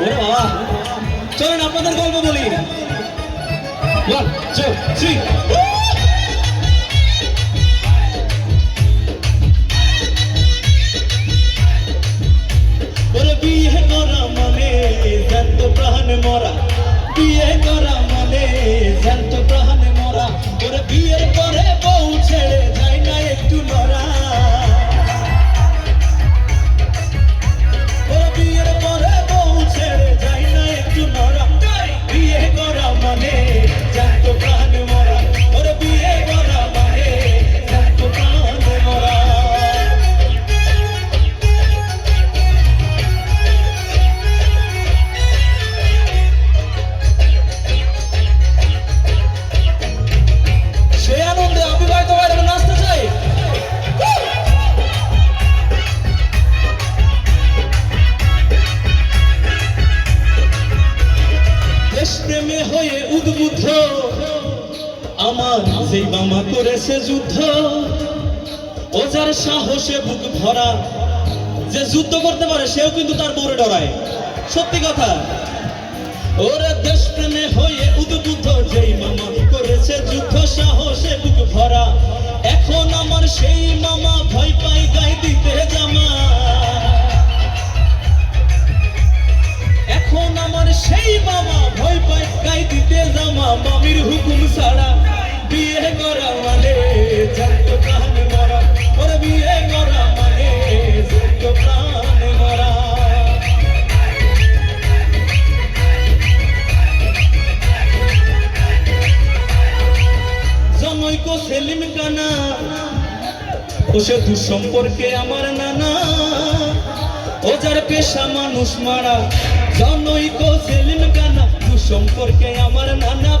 ওরে বাবা। চলেন আপনাদের গল্প বলি। ওয়ান টু থ্রি হয়ে আমার সেই মামা করেছে যুদ্ধ। ও যার সাহসে বুক ভরা, যে যুদ্ধ করতে পারে, সেও কিন্তু তার বউরে ডরায়। সত্যি কথা। ওরে দেশপ্রেমে হয়ে উদ্বুদ্ধ সেই মামা ভয় পাই গাই দিতে জামা, মামির হুকুম ছাড়া বিয়ে করা মানে জানতো প্রাণে মরা। ওরে বিয়ে করা মানে জানতো প্রাণে মরা। জনৈক সেলিম কানা, ও সে দুঃসম্পর্কে আমার নানা। ও যার পেশা মানুষ মারা। জনৈক সেলিম কানা দুঃসম্পর্কে আমার নানা